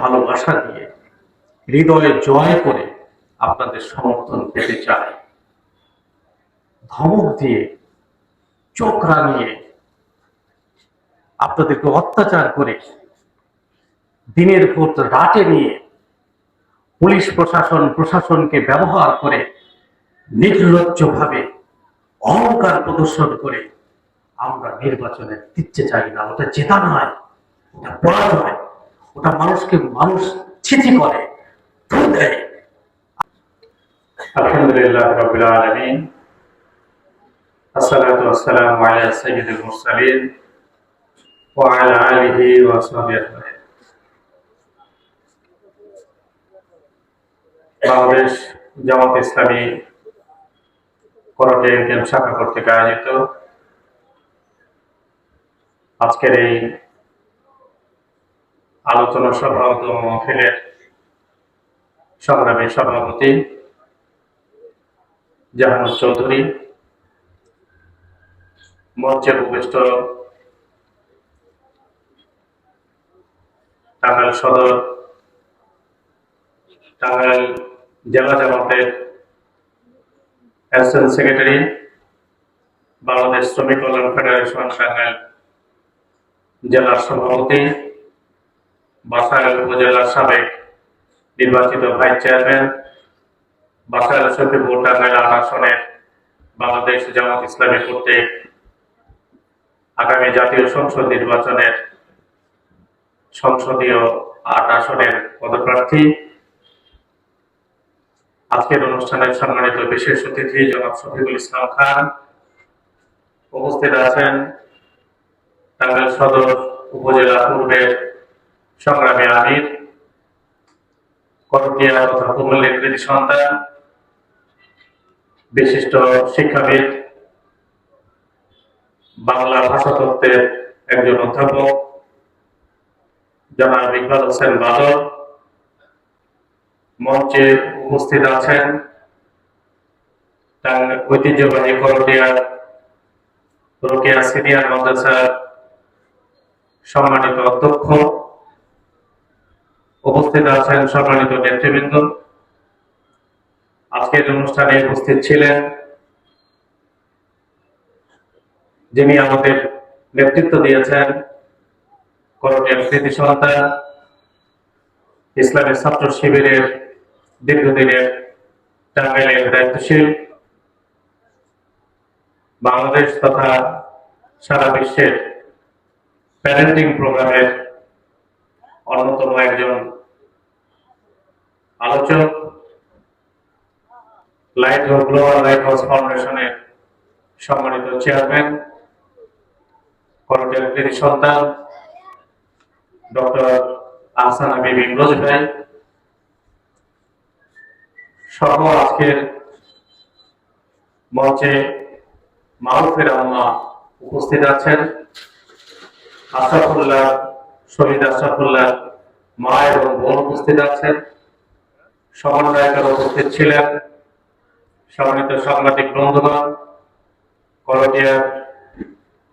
ভালোবাসা দিয়ে হৃদয়ে জয় করে আপনাদের সমর্থন পেতে চাই। ধমক দিয়ে, চোখ রাঙিয়ে আপনাদেরকে অত্যাচার করে দিনের ভোট রাতে নিয়ে পুলিশ প্রশাসন, প্রশাসনকে ব্যবহার করে নির্লজ্জভাবে অহংকার প্রদর্শন করে আমরা নির্বাচনে দিচ্ছে চাই না। ওটা জেতা নয়, ওটা পরাজয়। ওটা মানুষকে মানুষ ছিচি করে দেয় আলহামদুলিল্লাহ রাব্বিল আলামিন। আসসালাতু ওয়াসসালামু আলা সাইয়্যিদিল মুরসালিন ওয়া আলা আলিহি ওয়া সাহবিহি বাংলাদেশ জামাত ইসলামী গেম শাখা আয়োজিত আজকের এই আলোচনা সভা ও মহফিলের সংগ্রামী সভাপতি জাহানুর চৌধুরী মঞ্চে উপবিষ্ট টাঙ্গাইল সদর, টাঙ্গাইল জেলা জামাতের অ্যাসিস্ট্যান্ট সেক্রেটারি, বাংলাদেশ শ্রমিক কল্যাণ ফেডারেশন, টাঙ্গাইল জেলার সভাপতি বাসাইল উপজেলার সাবেক নির্বাচিত ভাইস চেয়ারম্যান বাসাইল সখীপুর টাঙ্গাইল আসনের বাংলাদেশ জামাত ইসলামী কর্তৃক আগামী জাতীয় সংসদ নির্বাচনের সংসদীয় আট আসনের পদপ্রার্থী। আজকের অনুষ্ঠানের সম্মানিত বিশেষ অতিথি জনাব শফিকুল ইসলাম খান উপস্থিত আছেন। টাঙ্গাইল সদর উপজেলা পূর্বের সংগ্রামী আমির করটিয়া কুমল্লির কৃতি সন্তান, বিশিষ্ট শিক্ষাবিদ বাংলা ভাষাতত্ত্বের একজন অধ্যাপক, জনাব ইকবাল হোসেন বাদল, মঞ্চে উপস্থিত আছেন তার ঐতিহ্যবাহী করটিয়া রোকেয়া সিনিয়র মাদ্রাসার সম্মানিত অধ্যক্ষ উপস্থিত আছেন সম্মানিত নেতৃবৃন্দ। আজকের অনুষ্ঠানে উপস্থিত ছিলেন যিনি আমাদের নেতৃত্ব দিয়েছেন করটিয়ার স্মৃতি সন্তান ইসলামের ছাত্র শিবিরের দীর্ঘদিনের টাঙ্গাইলের দায়িত্বশীল, বাংলাদেশ তথা সারা বিশ্বের প্যারেন্টিং প্রোগ্রামের অন্যতম একজন আলোচক light house global light house ফাউন্ডেশনের সম্মানিত চেয়ারম্যান করটের সন্তান ডক্টর আহসান হাবিব ইমরোজ ভাই, সহ আজকের মঞ্চে মারুফের আম্মা উপস্থিত আছেন। আশরাফুল্লাহ, শহীদ আশরাফুল্লাহ মা এবং বোন উপস্থিত আছেন। সমন্বয়কার উপস্থিত ছিলেন সম্মানিত সাংবাদিক বন্ধুগণ কলটিয়ার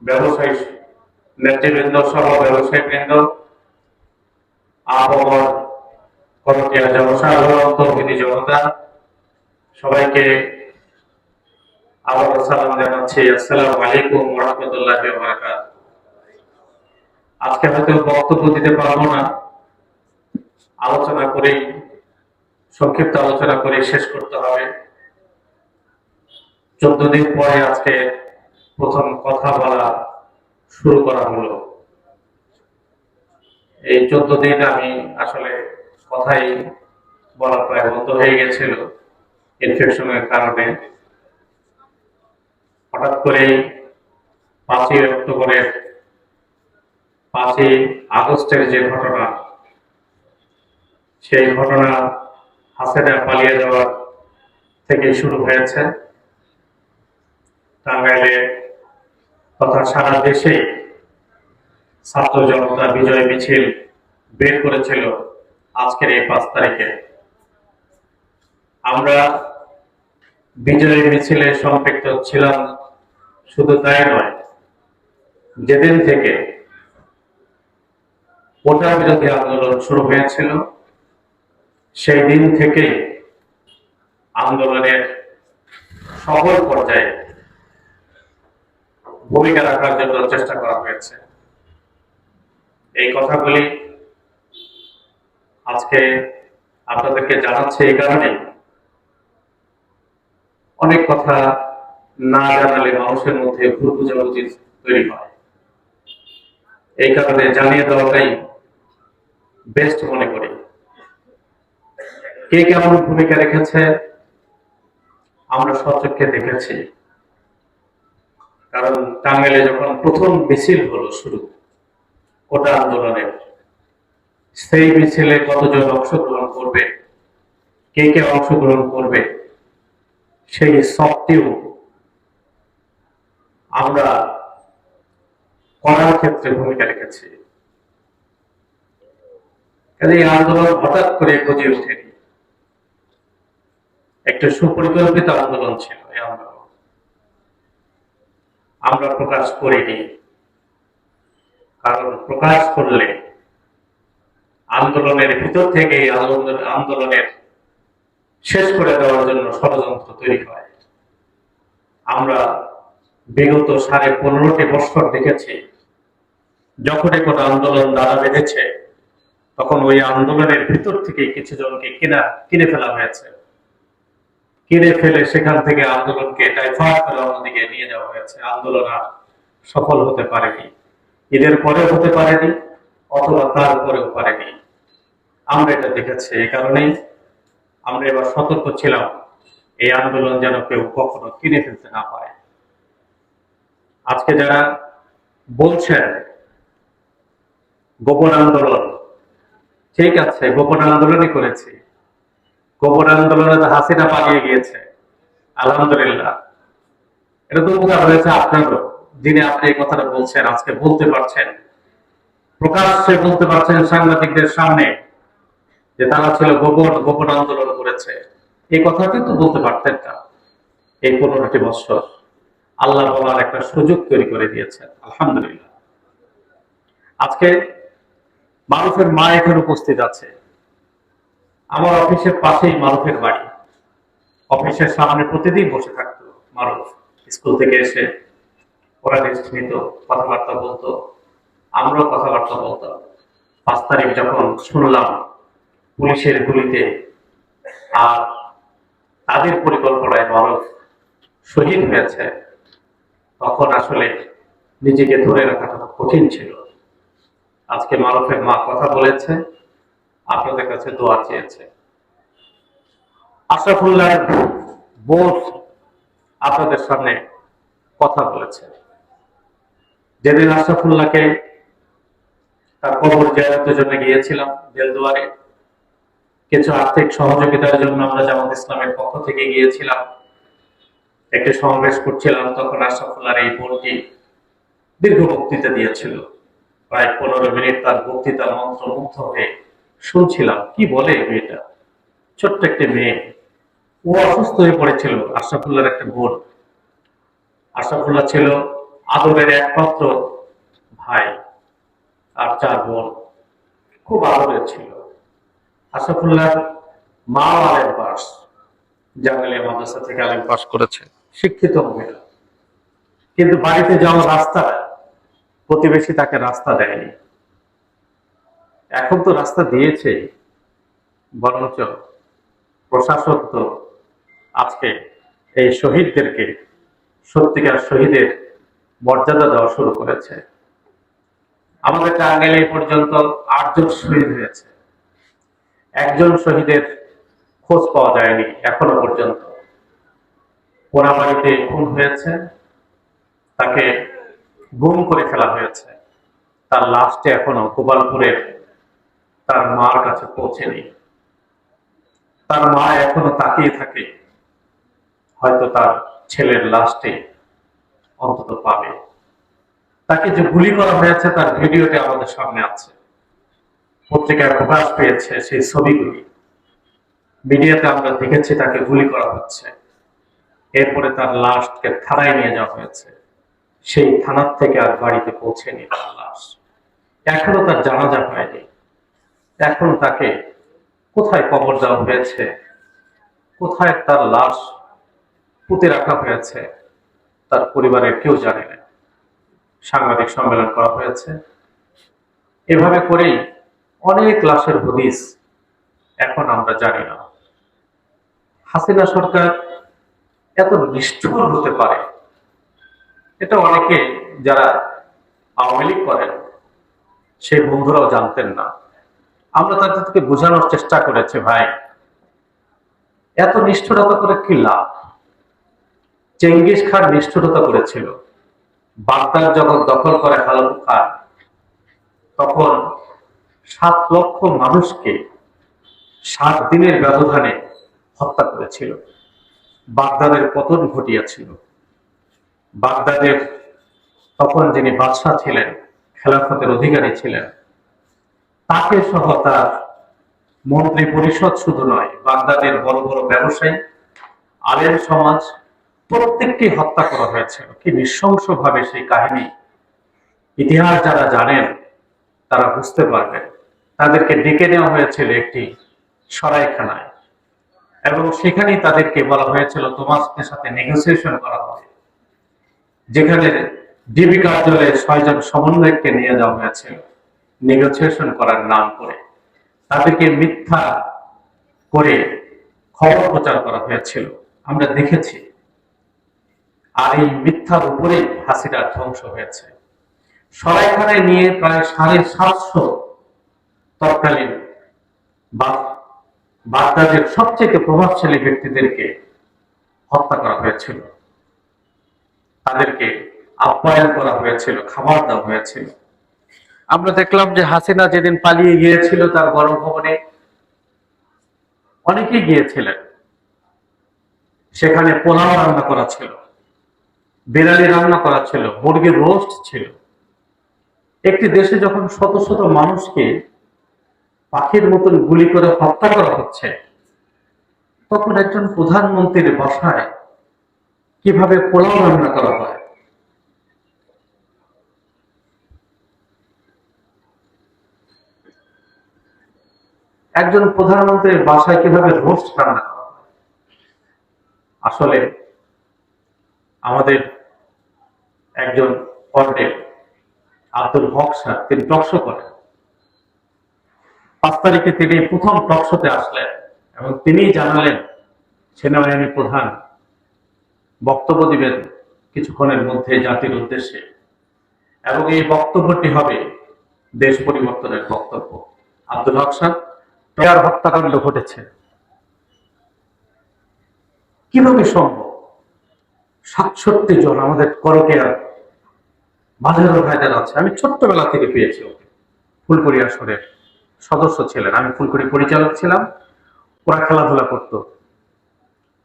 ব্যবসায়ী নেতৃবৃন্দ সহ ব্যবসায়ী বৃন্দ আবহাওয়ার কলটিয়া জনসাধারণ তৌহিদি জনতা, সবাইকে আবার সালাম জানাচ্ছি। আসসালামু আলাইকুম রহমতুল্লাহ আজকে হয়তো বক্তব্য দিতে পারব না, আলোচনা করেই সংক্ষিপ্ত আলোচনা করে শেষ করতে হবে। চোদ্দ দিন পরে আজকে প্রথম কথা বলা শুরু করা হলো। এই চোদ্দ দিন আমি আসলে কথাই বলা প্রায় বন্ধ হয়ে গেছিল ইনফেকশনের কারণে। হঠাৎ করে পাঁচই অক্টোবরের পাঁচই আগস্টের যে ঘটনা, সেই ঘটনা হাসেনা পালিয়ে যাওয়ার থেকে শুরু হয়েছে। টাঙ্গাইলে তথা সারা দেশে ছাত্র জনতা বিজয় মিছিল বের করেছিল আজকের এই পাঁচ তারিখে। আমরা বিজয় মিছিলে সম্পৃক্ত ছিলাম শুধু তাই নয়, যেদিন থেকে কোটা বিরোধী আন্দোলন শুরু হয়েছিল সেই দিন থেকে আন্দোলনের সকল পর্যায়ে ভূমিকা রাখার জন্য চেষ্টা করা হয়েছে। এই কথাগুলি আজকে আপনাদেরকে জানাচ্ছে এই কারণে। অনেক কথা না জানালে মানুষের মধ্যে ভুল বুঝাবুঝি তৈরি হয়। এই কারণে জানিয়ে দেওয়াটাই বেস্ট মনে করি। কে কেমন ভূমিকা রেখেছে? আমরা সচক্ষে দেখেছি। কারণ টাঙ্গাইলে যখন প্রথম মিছিল হলো শুরু, কোটা আন্দোলনের, সেই মিছিলে কতজন অংশগ্রহণ করবে? কে কে অংশগ্রহণ করবে? সেই সবটিও আমরা করার ক্ষেত্রে ভূমিকা রেখেছি। কাজে এই আন্দোলন হঠাৎ করে গজে ওঠেনি। একটা সুপরিকল্পিত আন্দোলন ছিল এই আন্দোলন আমরা প্রকাশ করিনি। কারণ প্রকাশ করলে আন্দোলনের ভিতর থেকে আন্দোলনের শেষ করে দেওয়ার জন্য ষড়যন্ত্র তৈরি হয়। আমরা বিগত সাড়ে পনেরোটি বছর দেখেছি, যখনই কোনো আন্দোলন দাঁড়া বেঁধেছে, তখন ওই আন্দোলনের ভিতর থেকে কিছু জনকে কিনা কিনে ফেলা হয়েছে। কিনে ফেলে সেখান থেকে আন্দোলনকে ডাইভার্ট করে অন্যদিকে নিয়ে যাওয়া হয়েছে। আন্দোলন আর সফল হতে পারেনি। ঈদের পরেও হতে পারেনি, অথবা তার পরেও পারেনি। আমরা এটা দেখেছি এই কারণেই আমরা এবার সতর্ক ছিলাম, এই আন্দোলন যেন কেউ কখনো কিনে ফেলতে না পারে। আজকে যারা বলছেন, গোপন আন্দোলন, ঠিক আছে, গোপন আন্দোলনই করেছি। গোপন আন্দোলনে তো হাসিনা পালিয়ে গিয়েছে। আলহামদুলিল্লাহ। এটা তো উপকার হয়েছে আপনারও, যিনি আপনি এই কথাটা বলছেন, আজকে বলতে পারছেন। প্রকাশ্যে বলতে পারছেন সাংবাদিকদের সামনে যে তারা ছিল গোপন গোপন আন্দোলন করেছে। এই কথাটি তো বলতে পারতেন না এই পনেরোটি বছর। আল্লাহ বলার একটা সুযোগ তৈরি করে দিয়েছেন। আলহামদুলিল্লাহ। আজকে মানুষের মা এখানে উপস্থিত আছে। আমার অফিসের পাশেই মারুফের বাড়ি। অফিসের সামনে প্রতিদিন বসে থাকতো মারুফ। স্কুল থেকে এসে ওরা রেস্ট নিত, কথাবার্তা বলতো, আমরাও কথাবার্তা বলতাম। পাঁচ তারিখ যখন শুনলাম পুলিশের গুলিতে আর তাদের পরিকল্পনায় মারুফ শহীদ হয়েছে, তখন আসলে নিজেকে ধরে রাখাটা কঠিন ছিল। আজকে মারুফের মা কথা বলেছে আপনাদের কাছে দোয়া চেয়েছে। আশরাফুল্লাহ বোধ আপনাদের সামনে কথা বলেছে যেদিন আশরাফুল্লাহকে তার কবর জায়াতের জন্য গিয়েছিলাম বেলদুয়ারে কিছু আর্থিক সহযোগিতার জন্য আমরা জামাত ইসলামের পক্ষ থেকে গিয়েছিলাম। একটি সমাবেশ করছিলাম, তখন আশরাফুল্লাহর এই বোনটি দীর্ঘ বক্তৃতা দিয়েছিল। প্রায় পনেরো মিনিট তার বক্তৃতা মন্ত্রমুগ্ধ হয়ে শুনছিলাম, কি বলে মেয়েটা? ছোট্ট একটি মেয়ে। ও অসুস্থ হয়ে পড়েছিল, আশরাফুল্লাহর একটা বোন। আশরাফুল্লাহ ছিল আদরের একমাত্র ভাই আর চার বোন। খুব আদরের ছিল। আশরাফুল্লাহর মা আলেম পাস, জাঙ্গালিয়া মাদ্রাসা থেকে আলেম পাস করেছে, শিক্ষিত মহিলা কিন্তু বাড়িতে যাওয়ার রাস্তা প্রতিবেশী তাকে রাস্তা দেয়নি। এখন তো রাস্তা দিয়েছে, বরঞ্চ প্রশাসক তো আজকে এই শহীদদেরকে সত্যিকার শহীদের মর্যাদা দেওয়া শুরু করেছে। আমাদের টাঙ্গাইলে পর্যন্ত আটজন শহীদ হয়েছে। একজন শহীদের খোঁজ পাওয়া যায়নি এখনও পর্যন্ত। কোনাবাড়িতে খুন হয়েছে, তাকে গুম করে ফেলা হয়েছে। তার লাশটি এখনও গোপালপুরের তার মার কাছে পৌঁছেনি। তার মা এখনও তাকিয়ে থাকে। হয়তো তার ছেলের লাশটি অন্তত পাবে। তাকে যে গুলি করা হয়েছে, তার ভিডিওটি আমাদের সামনে আছে। পত্রিকায় প্রকাশ পেয়েছে সেই ছবিগুলি। মিডিয়াতে আমরা দেখেছি তাকে গুলি করা হচ্ছে। এরপরে তার লাশকে থানায় নিয়ে যাওয়া হয়েছে। সেই থানার থেকে আর বাড়িতে পৌঁছেনি তার লাশ। এখনও তার জানাজা হয়নি। এখনও তাকে কোথায় কবর দেওয়া হয়েছে? কোথায় তার লাশ পুঁতে রাখা হয়েছে? তার পরিবারের কেউ জানে না। সাংবাদিক সম্মেলন করা হয়েছে। এভাবে করেই অনেক লাশের হদিস এখন আমরা জানি না। হাসিনা সরকার এত নিষ্ঠুর হতে পারে? এটা অনেকে যারা আওয়ামী লীগ করেন, সেই বন্ধুরাও জানতেন না। আমরা তাদেরকে বোঝানোর চেষ্টা করেছি, ভাই। এত নিষ্ঠুরতা করে কি লাভ? চেঙ্গিস খান নিষ্ঠুরতা করেছিল। বাগদাদ যখন দখল করে হালাল খান, তখন সাত লক্ষ মানুষকে সাত দিনের ব্যবধানে হত্যা করেছিল। বাগদাদের পতন ঘটিয়েছিল। বাগদাদের তখন যিনি বাদশাহ ছিলেন, খেলাফতের অধিকারী ছিলেন তাকে সহ তার মন্ত্রী পরিষদ শুধু নয়, বাগদাদের বড় বড় ব্যবসায়ী, আলেম সমাজ প্রত্যেককে হত্যা করা হয়েছিল কি নৃশংসভাবে সেই কাহিনী ইতিহাস যারা জানেন, তারা বুঝতে পারবেন। তাদেরকে ডেকে নেওয়া হয়েছিল একটি সরাইখানায় এবং সেখানেই তাদেরকে বলা হয়েছিল, তোমাদের সাথে নেগোসিয়েশন করা হবে। যেখানে ডিবি কার্যালয়ে ছয়জন সমন্বয়ককে নিয়ে যাওয়া হয়েছিল। নেগোসিয়েশন করার নাম করে। তাদেরকে মিথ্যা করে খবর প্রচার করা হয়েছিল। আমরা দেখেছি। আর এই মিথ্যার উপরে হাসিনার ধ্বংস হয়েছে। সরাইখানায় নিয়ে প্রায় সাড়ে সাতশো তৎকালীন বাগদাদের সবচেয়ে প্রভাবশালী ব্যক্তিদেরকে হত্যা করা হয়েছিল। তাদেরকে আপ্যায়ন করা হয়েছিল, খাবার দেওয়া হয়েছিল। আমরা দেখলাম যে হাসিনা যেদিন পালিয়ে গিয়েছিল তার গণভবনে অনেকেই গিয়েছিলেন। সেখানে পোলাও রান্না করা ছিল বিড়ালি রান্না করা ছিল মুরগির রোস্ট ছিল। একটি দেশে যখন শত শত মানুষকে পাখির মতন গুলি করে হত্যা করা হচ্ছে, তখন একজন প্রধানমন্ত্রীর বাসায় কীভাবে পোলাও রান্না করা হয়? একজন প্রধানমন্ত্রীর বাসায় কীভাবে রোস্ট রান্না করা আসলে আমাদের একজন কর্নেল আব্দুল হক স্যার, তিনি টকশো করেন। পাঁচ তারিখে তিনি প্রথম টকশোতে আসলেন এবং তিনিই জানালেন সেনাবাহিনী প্রধান বক্তব্য দিবেন কিছুক্ষণের মধ্যে জাতির উদ্দেশ্যে। এবং এই বক্তব্যটি হবে দেশ পরিবর্তনের বক্তব্য। আব্দুল হক স্যার পেয়ার হত্যাকাণ্ড ঘটেছে। কীভাবে সম্ভব? সাতষট্টি জন আমাদের করকেয়ার মাঝারো ভাইদের আছে। আমি ছোট্টবেলা থেকে পেয়েছি ওকে। ফুলকুড়ি আসরের সদস্য ছিলেন। আমি ফুলকুড়ি পরিচালক ছিলাম। ওরা খেলাধুলা করতো।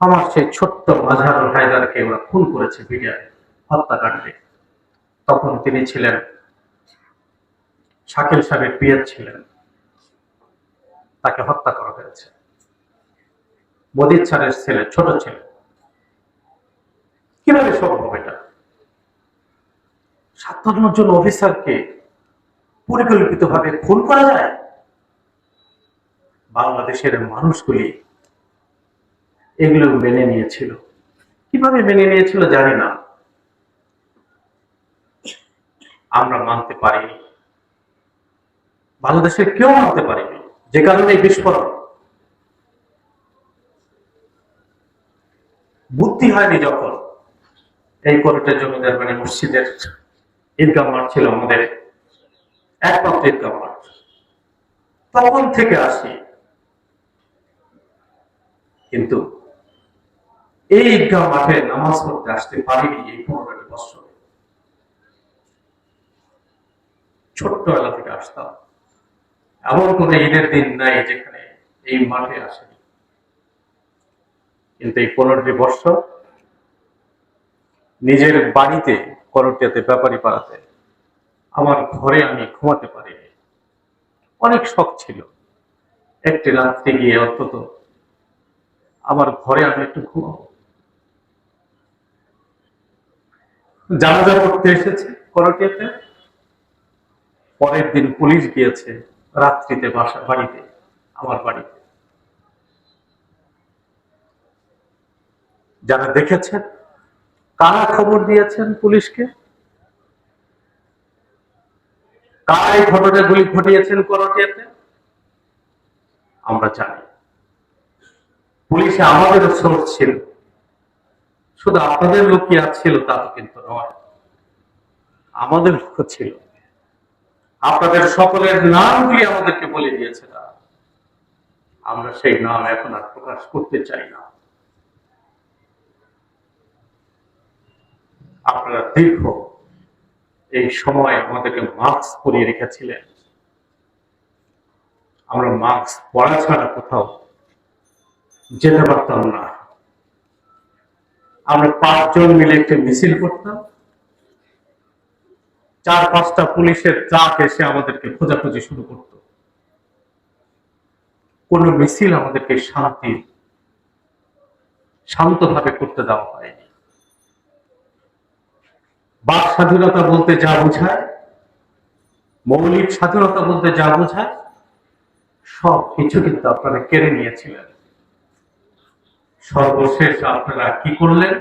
আমার সেই ছোট্ট মাঝারো হায়দারকে ওরা খুন করেছে বিডিআর হত্যাকাণ্ডে। তখন তিনি ছিলেন শাকিল সাহেবের পিএস ছিলেন। তাকে হত্যা করা হয়েছে। মোদির ছাড়ের ছেলে, ছোট ছেলে। কীভাবে সম্ভব এটা? সাতান্ন জন অফিসারকে পরিকল্পিতভাবে খুন করা যায়? বাংলাদেশের মানুষগুলি এগুলো মেনে নিয়েছিল। কীভাবে মেনে নিয়েছিল জানি না। আমরা মানতে পারিনি। বাংলাদেশের কেউ মানতে পারেনি। যে কারণে এই বিস্ফোরণ। বুদ্ধি হয়নি যখন এই কোর্টের জমিদার মানে মসজিদের ঈদগাহ মাঠ ছিল আমাদের একমাত্র ঈদগাহ মাঠ। তখন থেকে আসি। কিন্তু এই ঈদগাহ মাঠে নামাজ পড়তে আসতে পারিনি এই পনেরোটি বছর। ছোট্টবেলা থেকে আসতাম। এমন কোন ঈদের দিন নাই যেখানে এই মাঠে আসেনি। কিন্তু এই পনেরোটি বছর নিজের বাড়িতে করটিয়াতে ব্যাপারী পাড়াতে আমার ঘরে আমি ঘুমাতে পারিনি। অনেক শখ ছিল। একটি রাত্রে গিয়ে অন্তত আমার ঘরে আমি একটু ঘুমাবো। জানাজা করতে এসেছে করটিয়াতে পরের দিন পুলিশ গিয়েছে। রাত্রিতে, বাসা বাড়িতে, আমার বাড়িতে। যারা দেখেছেন, কারা খবর দিয়েছেন পুলিশকে? কারা এই ঘটনাগুলি ঘটিয়েছেন করটিয়াতে আমরা জানি। পুলিশে আমাদের সোর্স ছিল। শুধু আপনাদের লোকই ছিল তা তো কিন্তু নয়। আমাদের লোক ছিল। আপনাদের সকলের নামগুলি আমাদেরকে বলে দিয়েছে আমরা সেই নাম এখন আর প্রকাশ করতে চাই না। আপনারা দীর্ঘ এই সময় আমাদেরকে মাস্ক পরিয়ে রেখেছিলেন। আমরা মাস্ক পরা ছাড়া কোথাও যেতে পারতাম না। আমরা পাঁচজন মিলে একটি মিছিল করতাম। চার পাঁচটা পুলিশের ট্রাক এসে আমাদেরকে খোঁজাখুঁজি শুরু করত। কোন মিছিল আমাদেরকে শান্তি, শান্তভাবে করতে দেওয়া হয়নি। বাক স্বাধীনতা বলতে যা বোঝায়, মৌলিক স্বাধীনতা বলতে যা বোঝায়, সব কিছু কিন্তু আপনারা কেড়ে নিয়েছিলেন। সর্বশেষ আপনারা কি করলেন?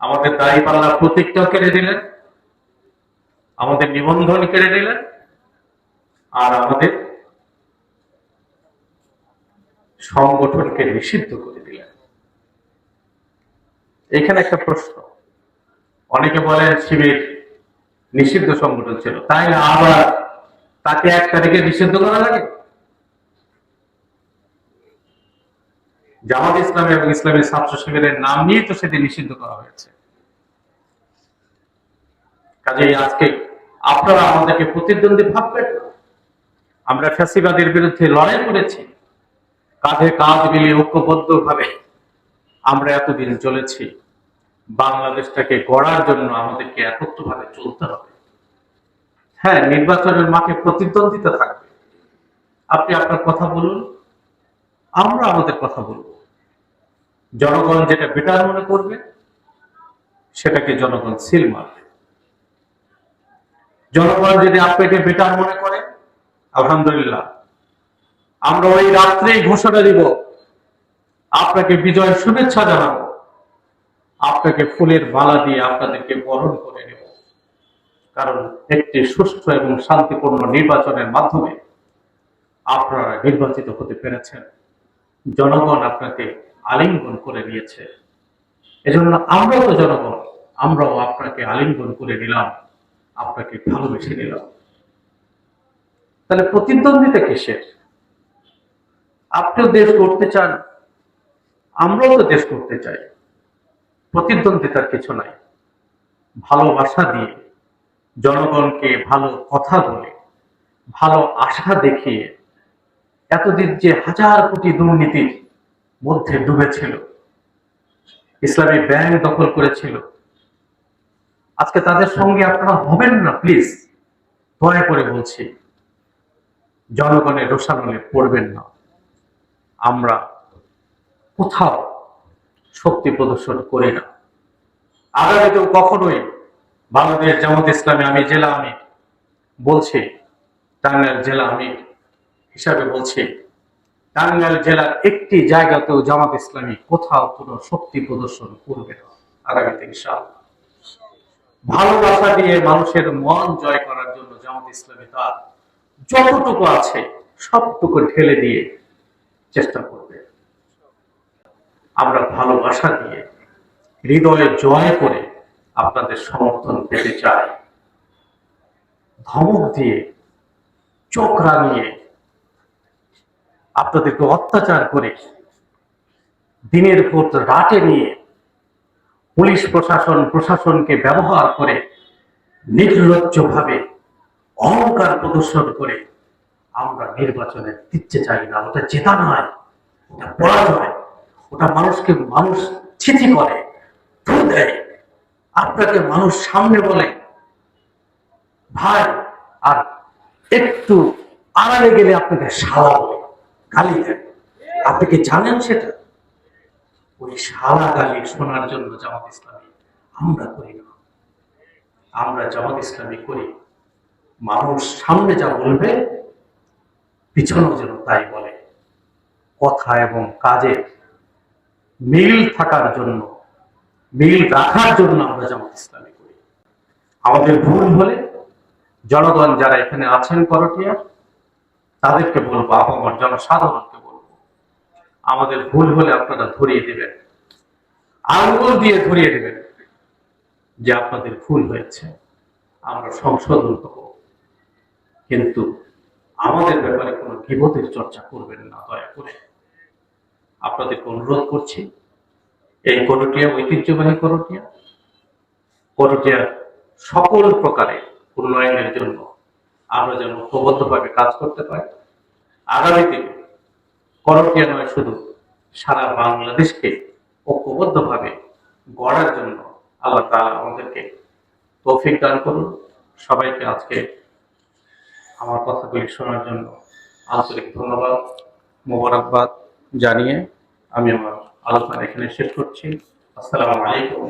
আমাদের দাড়ি পাল্লা প্রতীকটাও কেড়ে দিলেন আমাদের নিবন্ধন কেড়ে নিলেন, আর আমাদের সংগঠনকে নিষিদ্ধ করে দিলেন। এখানে একটা প্রশ্ন। অনেকে বলেন শিবির নিষিদ্ধ সংগঠন ছিল, তাই না? আবার তাকে এক তারিখে নিষিদ্ধ করা লাগে? জামাত ইসলাম এবং ইসলামী ছাত্র শিবিরের নাম নিয়ে তো সেটি নিষিদ্ধ করা হয়েছে। কাজেই আজকে আপনারা আমাদেরকে প্রতিদ্বন্দ্বী ভাববেন না। আমরা ফ্যাসিবাদের বিরুদ্ধে লড়াই করেছি। কাঁধে কাঁধ মিলিয়ে ঐক্যবদ্ধ ভাবে আমরা এতদিন চলেছি। বাংলাদেশটাকে গড়ার জন্য আমাদেরকে একত্রভাবে চলতে হবে। হ্যাঁ নির্বাচনের মাঠে প্রতিদ্বন্দ্বিতা থাকবে। আপনি আপনার কথা বলুন, আমরা আমাদের কথা বলব। জনগণ যেটা বেটার মনে করবে, সেটাকে জনগণ সিল মারবে। জনগণ যদি আপনাকে বেটার মনে করে, আলহামদুলিল্লাহ। আমরা ওই রাত্রেই ঘোষণা দিব, আপনাকে বিজয় শুভেচ্ছা জানাব, আপনাকে ফুলের মালা দিয়ে আপনাদেরকে বরণ করে নেব। কারণ একটি সুষ্ঠু এবং শান্তিপূর্ণ নির্বাচনের মাধ্যমে আপনারা নির্বাচিত হতে পেরেছেন। জনগণ আপনাকে আলিঙ্গন করে নিয়েছে। এজন্য আমরাও তো জনগণ, আমরাও আপনাকে আলিঙ্গন করে নিলাম। আপনাকে ভালোবেসে নিলাম। তাহলে প্রতিদ্বন্দ্বিতা কিসের? আপনিও দেশ করতে চান, আমরাও তো দেশ করতে চাই। প্রতিদ্বন্দ্বিতার কিছু নাই। ভালোবাসা দিয়ে, জনগণকে ভালো কথা বলে, ভালো আশা দেখিয়ে এতদিন যে হাজার কোটি দুর্নীতির মধ্যে ডুবেছিল, ইসলামী ব্যাংক দখল করেছিল আজকে তাদের সঙ্গে আপনারা হবেন না প্লিজ দয়া করে বলছি, জনগণের রোষানলে পড়বেন না। আমরা কোথাও শক্তি প্রদর্শন করি না। আগামীতেও কখনোই বাংলাদেশ জামাত ইসলামী আমি, জেলা আমি বলছি, টাঙ্গাইল জেলা আমি হিসাবে বলছি, টাঙ্গাইল জেলার একটি জায়গাতেও জামাত ইসলামী কোথাও কোনো শক্তি প্রদর্শন করবে না। আগামীতে ইনশাআল্লাহ। ভালোবাসা দিয়ে মানুষের মন জয় করার জন্য জামাত ইসলামী তার যতটুকু আছে সবটুকু ঢেলে দিয়ে চেষ্টা করবে। আমরা ভালোবাসা দিয়ে, হৃদয়ে জয় করে আপনাদের সমর্থন পেতে চাই। ধমক দিয়ে, চোখ রাঙিয়ে আপনাদেরকে অত্যাচার করে দিনের ভোট রাতে নিয়ে পুলিশ প্রশাসন প্রশাসনকে ব্যবহার করে নির্লজ্জ ভাবে অহংকার প্রদর্শন করে আমরা নির্বাচনে দিচ্ছে চাই না। ওটা জেতা নয়, ওটা পরাজয়, ওটা মানুষকে মানুষ ছিচি করে দেয়। আপনাকে মানুষ সামনে বলে, ভাই, আর একটু আড়ালে গেলে আপনাকে শালা বলে গালি দেয় আপনি কি জানেন সেটা? ওই শালা গালি শোনার জন্য জামাত ইসলামী আমরা করি না। আমরা জামাত ইসলামী করি। মানুষ সামনে যা বলবে, পিছনেও যেন তাই বলে। কথা এবং কাজে মিল থাকার জন্য, মিল রাখার জন্য আমরা জামাত ইসলামী করি। আমাদের ভুল হলে জনগণ যারা এখানে আছেন করটিয়া তাদেরকে বলব, আহ্বান জনসাধারণকে বলব আমাদের ভুল হলে আপনারা ধরিয়ে দেবেন। আঙ্গুল দিয়ে ধরিয়ে দেবেন যে আপনাদের ভুল হয়েছে। আমরা সংশোধন করব। কিন্তু আমাদের ব্যাপারে কোনো বিপদের চর্চা করবেন না, দয়া করে। আপনাদেরকে অনুরোধ করছি, এই করটিয়া ঐতিহ্যবাহী করটিয়া করটিয়ার সকল প্রকারে উন্নয়নের জন্য আমরা যেন ঐক্যবদ্ধভাবে কাজ করতে পারি। আগামী দিনে করটিয়া নয় শুধু সারা বাংলাদেশকে ঐক্যবদ্ধভাবে গড়ার জন্য আল্লাহ তাআলা আমাদেরকে তৌফিক দান করুন। সবাইকে আজকে আমার কথাগুলি শোনার জন্য আন্তরিক ধন্যবাদ, মোবারকবাদ জানিয়ে আমি আমার আলোচনা এখানে শেষ করছি। আসসালামু আলাইকুম